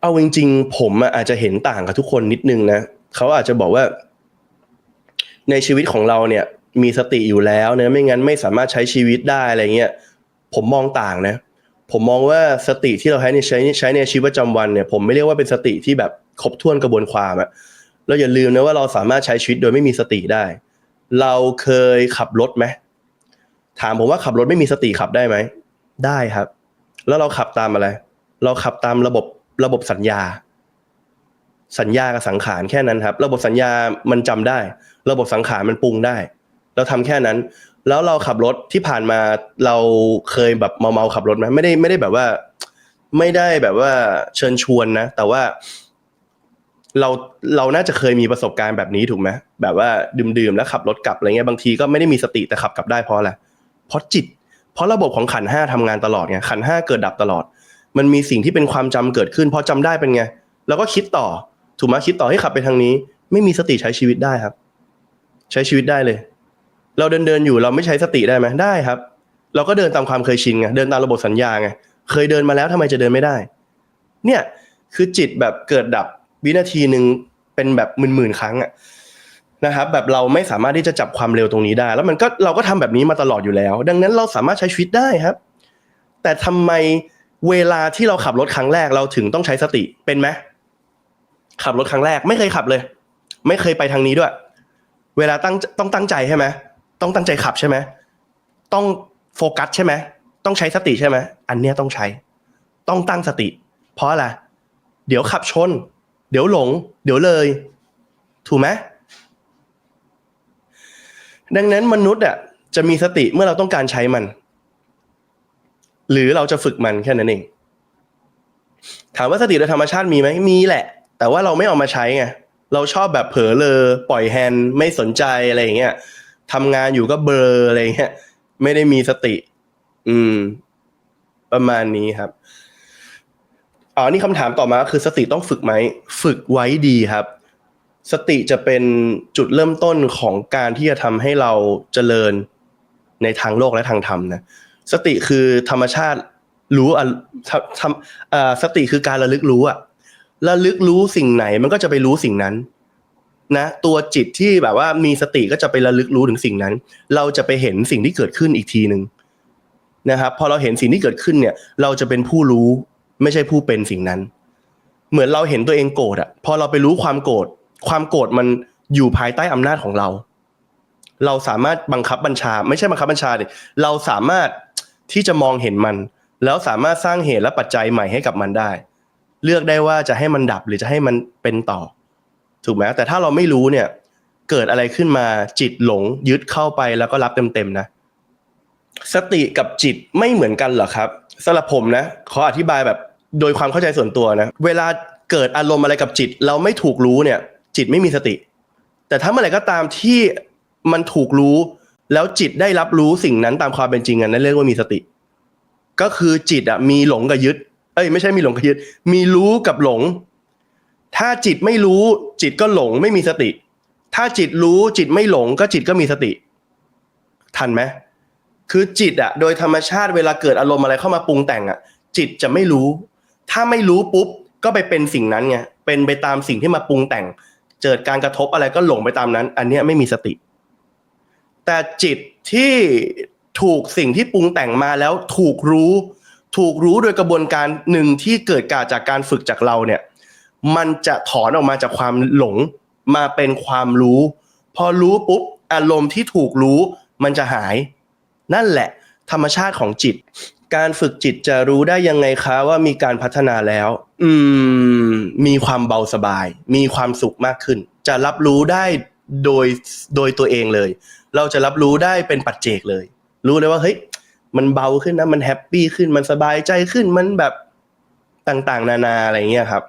เอาจริงๆ ผมอาจจะเห็นต่างกับทุกคนนิดนึงนะเขาอาจจะบอกว่า ในชีวิตของเราเนี่ย มีสติอยู่แล้วเนะไม่งั้นไม่สามารถใช้ชีวิตได้อะไรเงี้ยผมมองต่างนะ ผมมองว่าสติที่เราใช้ในใช้ใช้ในชีวิตประจำวันเนี่ย ผมไม่เรียกว่าเป็นสติที่แบบครบถ้วนกระบวนความอะเราอย่าลืมนะว่าเราสามารถใช้ชีวิตโดยไม่มีสติได้ เราเคยขับรถไหมถามผมว่าขับรถไม่มีสติขับได้ไหมได้ครับ แล้วเราขับตามอะไร เราขับตามระบบ ระบบสัญญา สัญญากับสังขารแค่นั้นครับ ระบบสัญญามันจำได้ ระบบสังขารมันปรุงได้ เราทำแค่นั้น แล้วเราขับรถที่ผ่านมาเราเคยแบบเมาเมาๆขับรถไหมไม่ได้ไม่ได้แบบว่า ไม่ได้แบบว่าเชิญชวนนะ แต่ว่าเราเราน่าจะเคยมีประสบการณ์แบบนี้ถูกไหมแบบว่าดื่มๆแล้วขับรถกลับอะไรเงี้ยบางทีก็ไม่ได้มีสติแต่ขับกลับได้เพราะอะไรเพราะจิต เพราะระบบของขันห้าทำงานตลอดไงขันห้าเกิดดับตลอด มันมีสิ่งที่เป็นความจำเกิดขึ้นพอจำได้เป็นไง แล้วก็คิดต่อ ถูกไหมคิดต่อให้ขับไปทางนี้ ไม่มีสติใช้ชีวิตได้ครับ ใช้ชีวิตได้เลย เราเดินเดินอยู่เราไม่ใช้สติได้ไหมได้ครับ เราก็เดินตามความเคยชินไงเดินตามระบบสัญญาไงเคยเดินมาแล้วทำไมจะเดินไม่ได้ เนี่ยคือจิตแบบเกิดดับวินาทีหนึ่งเป็นแบบหมื่นๆครั้งอะนะครับแบบเราไม่สามารถที่จะจับความเร็วตรงนี้ได้ แล้วมันก็เราก็ทำแบบนี้มาตลอดอยู่แล้ว ดังนั้นเราสามารถใช้ชีวิตได้ครับ แต่ทำไม เวลาที่เราขับรถครั้งแรกเราถึงต้องใช้สติเป็นไหมขับรถครั้งแรกไม่เคยขับเลย ไม่เคยไปทางนี้ด้วย เวลาตั้งต้องตั้งใจใช่ไหมต้องตั้งใจขับใช่ไหมต้องโฟกัสใช่ไหมต้องใช้สติใช่ไหมอันเนี้ยต้องใช้ ต้องตั้งสติ เพราะอะไรเดี๋ยวขับชน เดี๋ยวหลง เดี๋ยวเลย ถูกไหมดังนั้นมนุษย์อะจะมีสติเมื่อเราต้องการใช้มัน หรือเราจะฝึกมันแค่นั้นเอง ถามว่าสติโดยธรรมชาติมีไหมมีแหละ แต่ว่าเราไม่เอามาใช้ไงเราชอบแบบเผลอเลอปล่อยแฮนด์ไม่สนใจอะไรอย่างเงี้ยทำงานอยู่ก็เบลออะไรอย่างเงี้ยไม่ได้มีสติ อืม ประมาณนี้ครับอ๋อนี่คำถามต่อมาคือสติต้องฝึกไหมฝึกไว้ดีครับ สติจะเป็นจุดเริ่มต้นของการที่จะทำให้เราเจริญในทางโลกและทางธรรมนะ สติคือธรรมชาติรู้อะทำอ่าสติคือการระลึกรู้อะระลึกรู้สิ่งไหนมันก็จะไปรู้สิ่งนั้น นะ ตัวจิตที่แบบว่ามีสติก็จะไประลึกรู้ถึงสิ่งนั้น เราจะไปเห็นสิ่งที่เกิดขึ้นอีกทีหนึ่งนะครับพอเราเห็นสิ่งที่เกิดขึ้นเนี่ย เราจะเป็นผู้รู้ ไม่ใช่ผู้เป็นสิ่งนั้น เหมือนเราเห็นตัวเองโกรธอะพอเราไปรู้ความโกรธความโกรธมันอยู่ภายใต้อำนาจของเรา เราสามารถบังคับบัญชา ไม่ใช่บังคับบัญชาดิเราสามารถ ที่จะมองเห็นมัน แล้วสามารถสร้างเหตุและปัจจัยใหม่ให้กับมันได้ เลือกได้ว่าจะให้มันดับหรือจะให้มันเป็นต่อ ถูกไหมแต่ถ้าเราไม่รู้เนี่ย เกิดอะไรขึ้นมาจิตหลงยึดเข้าไปแล้วก็รับเต็มๆนะ สติกับจิตไม่เหมือนกันเหรอครับสำหรับผมนะขออธิบายแบบโดยความเข้าใจส่วนตัวนะ เวลาเกิดอารมณ์อะไรกับจิต เราไม่ถูกรู้เนี่ย จิตไม่มีสติ แต่ถ้าเมื่อไหร่ก็ตามที่มันถูกรู้ แล้วจิตได้รับรู้สิ่งนั้นตามความเป็นจริงอันนั้นเรียกว่ามีสติ ก็คือจิตอะมีหลงกับยึด เอ้ยไม่ใช่มีหลงกับยึด มีรู้กับหลง ถ้าจิตไม่รู้จิตก็หลงไม่มีสติ ถ้าจิตรู้จิตไม่หลงก็จิตก็มีสติ ทันไหมคือจิตอะ โดยธรรมชาติเวลาเกิดอารมณ์อะไรเข้ามาปรุงแต่งอะ จิตจะไม่รู้ ถ้าไม่รู้ปุ๊บก็ไปเป็นสิ่งนั้นไงเป็นไปตามสิ่งที่มาปรุงแต่ง เกิดการกระทบอะไรก็หลงไปตามนั้น อันนี้ไม่มีสติ แต่จิตที่ถูกสิ่งที่ปรุงแต่งมาแล้วถูกรู้ ถูกรู้โดยกระบวนการหนึ่งที่เกิดกาจากการฝึกจากเราเนี่ย มันจะถอนออกมาจากความหลงมาเป็นความรู้ พอรู้ปุ๊บอารมณ์ที่ถูกรู้มันจะหาย นั่นแหละ ธรรมชาติของจิต การฝึกจิตจะรู้ได้ยังไงคะว่ามีการพัฒนาแล้ว อืม มีความเบาสบาย มีความสุขมากขึ้น จะรับรู้ได้ โดยโดยตัวเองเลย เราจะรับรู้ได้เป็นปัจเจกเลย รู้เลยว่าเฮ้ยมันเบาขึ้นนะมันแฮปปี้ขึ้นมันสบายใจขึ้นมันแบบต่างๆ นานาอะไรเงี้ยครับ